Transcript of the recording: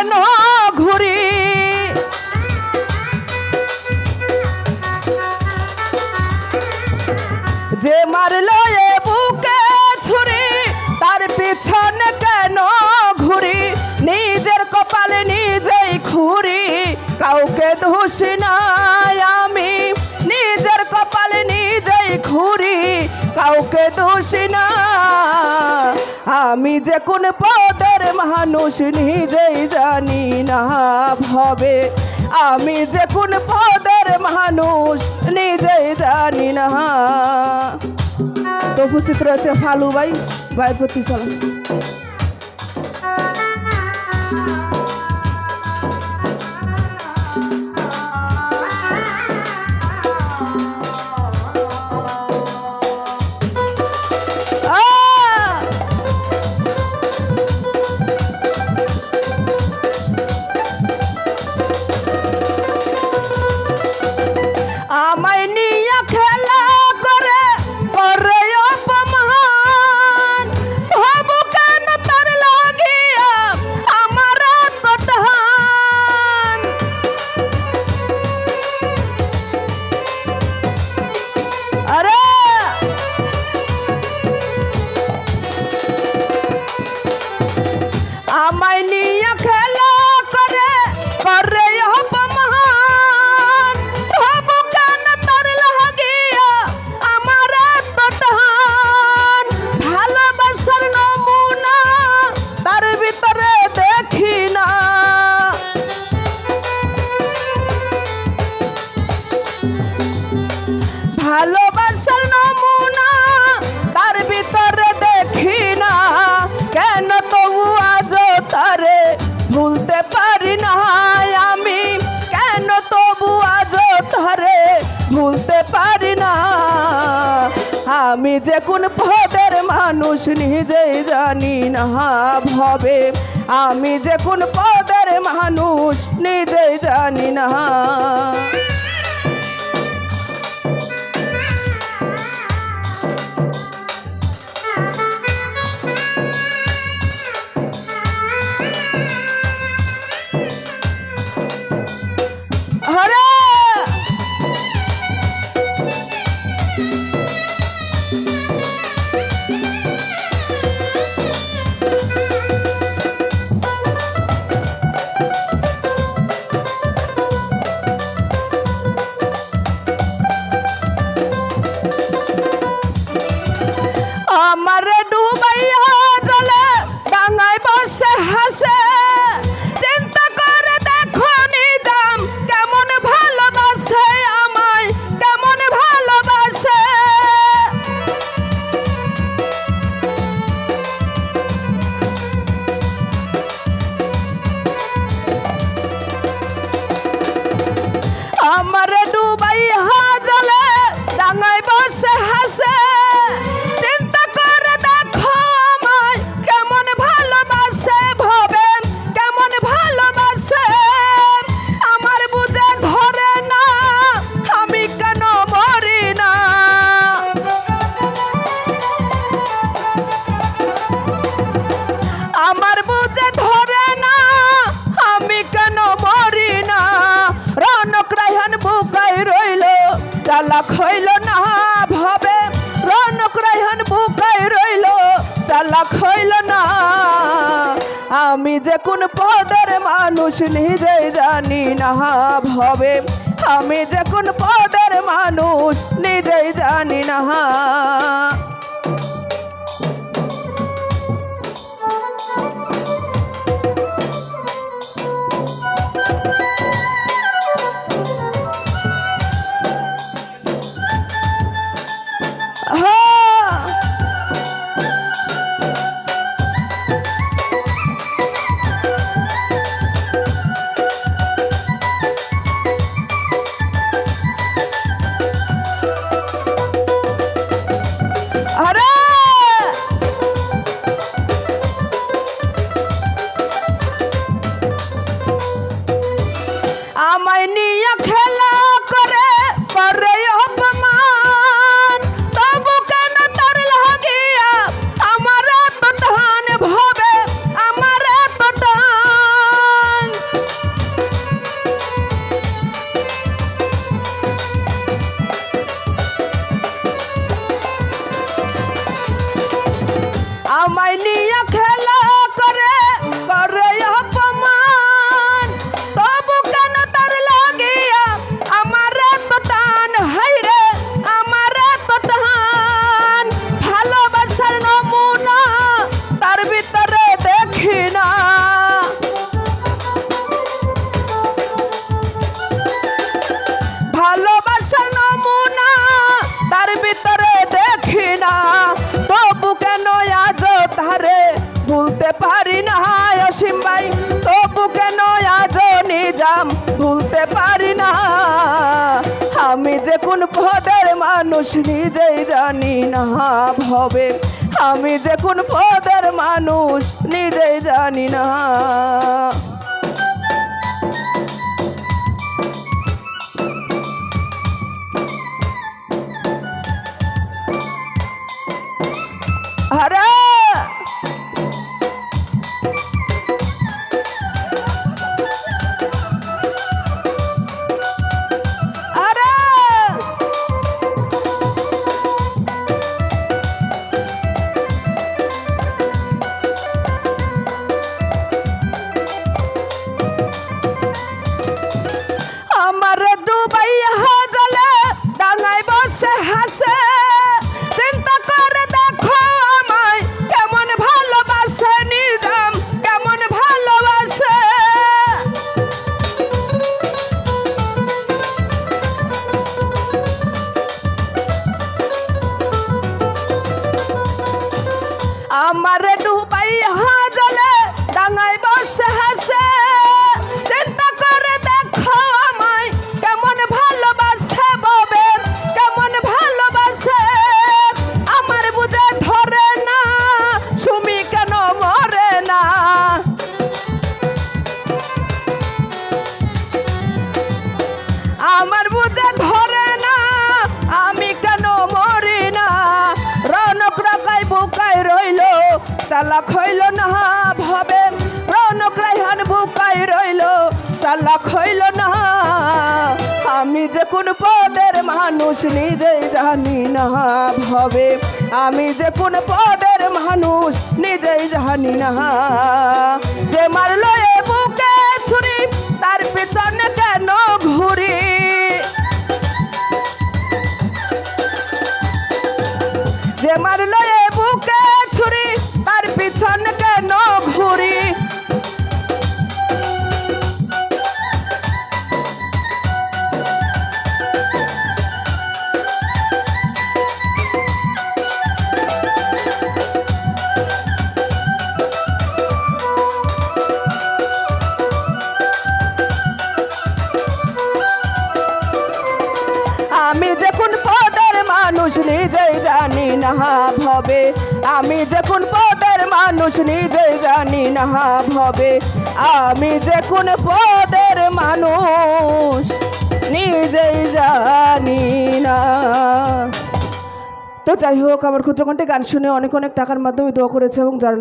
কেন ঘুরি। যে মারলো এ বুকে ছুরি, তার পিছনে কেন ঘুরি? নিজের কপালে নিজেই খুরি, কাউকে দোষ নাই আমি। নিজের কপালে নিজেই খুরি, কাউকে দোষ না। আমি যে কোন পদের মানুষ নিজেই জানি না ভাবে। আমি যে কোন পদের মানুষ নিজেই জানি না। তো উপস্থিত রয়েছে ফালু ভাই ভাই প্রতি সালাম। আমায় নিয়ে যে কোন পদের মানুষ নিজেই জানি না ভবে। আমি যে কোন পদের মানুষ নিজেই জানি না। চালাক হইল না ভাবে। রনক রায়হান বুকাই রইল, চালাক হইল না। আমি যে কোন পদের মানুষ নিজেই জানি না ভবে। আমি যে কোন পদের মানুষ নিজেই জানি না। my knees. ভুলতে পারি না অসীম ভাই। তবু কেন আজ নিজাম? ভুলতে পারি না। আমি যে কোন পদের মানুষ নিজেই জানি না ভবে আমি যে কোন পদের মানুষ নিজেই জানি না। চালাক হইল না ভাবে বুকাই রইল, চালাক হইল না। আমি যে কোন পদের মানুষ নিজেই জানি না ভাবে আমি যে কোন পদের মানুষ নিজেই জানি না যে মারলো এ বুকে ছুরি, তার পিছনে কেন ঘুরি? যে মারলো এ বুকে ছুরি পিছনে কেন ঘুরি? আমি যে কোন পদের মানুষ, নিজে জানি না ভবে। আমি যে কোন পদের মানুষ, নিজেই জানি না। তো যাই হোক, আমার ক্ষুদ্রকণ্ঠে গান শুনে অনেক অনেক টাকার মাধ্যমে দোয়া করেছে এবং যারা